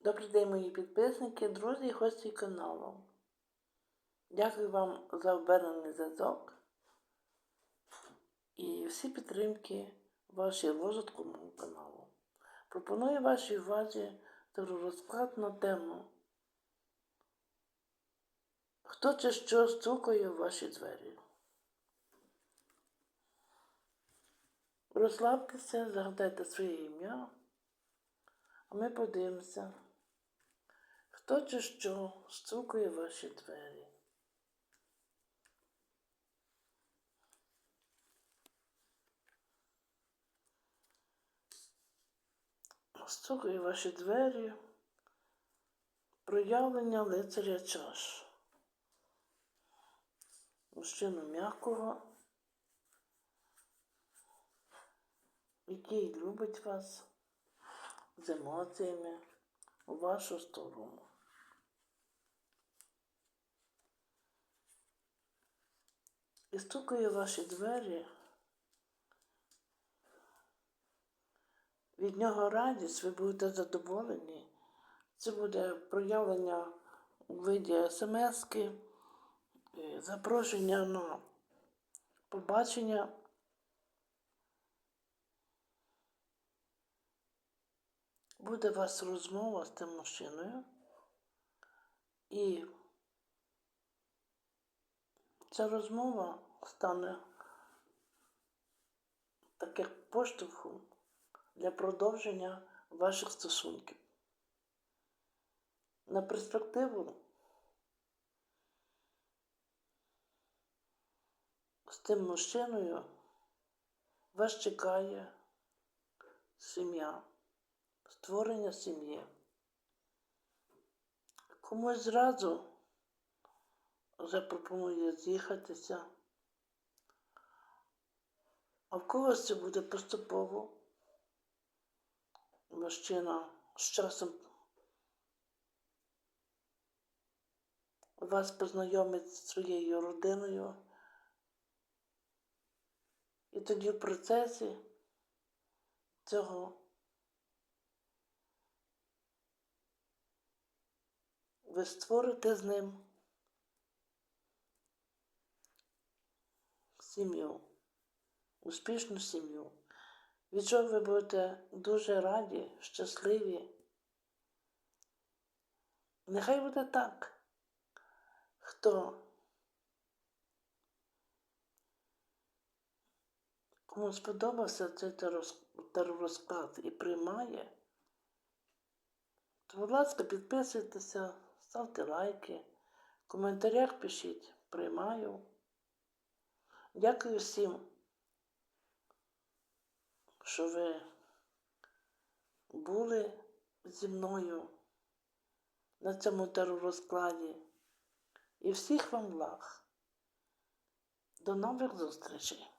Добрий день, мої підписники, друзі і гості каналу. Дякую вам за обернений зв'язок і всі підтримки вашій розвитку мого каналу. Пропоную вашій увазі розклад на тему. Хто чи що стукає в ваші двері? Розслабтеся, загадайте своє ім'я, а ми подивимося. Хто чи що стукає ваші двері? Стукає ваші двері, проявлення лицаря чаш. Мужчину м'якого, який любить вас з емоціями у вашу сторону. І стукає ваші двері. Від нього радість, ви будете задоволені. Це буде проявлення у виді смски, запрошення на побачення. Буде у вас розмова з тим мужчиною. І ця розмова стане так як поштовхом для продовження ваших стосунків. На перспективу з тим мужчиною вас чекає сім'я, створення сім'ї. Комусь зразу запропонує з'їхатися, а в когось це буде поступово. Мужчина з часом вас познайомить з своєю родиною. І тоді в процесі цього ви створите з ним сім'ю, успішну сім'ю від чого ви будете дуже раді, щасливі. Нехай буде так, хто кому сподобався цей теророзклад і приймає, то, будь ласка, підписуйтеся, ставте лайки, в коментарях пишіть, приймаю. Дякую всім що ви були зі мною на цьому теророзкладі. І всіх вам благ. До нових зустрічей!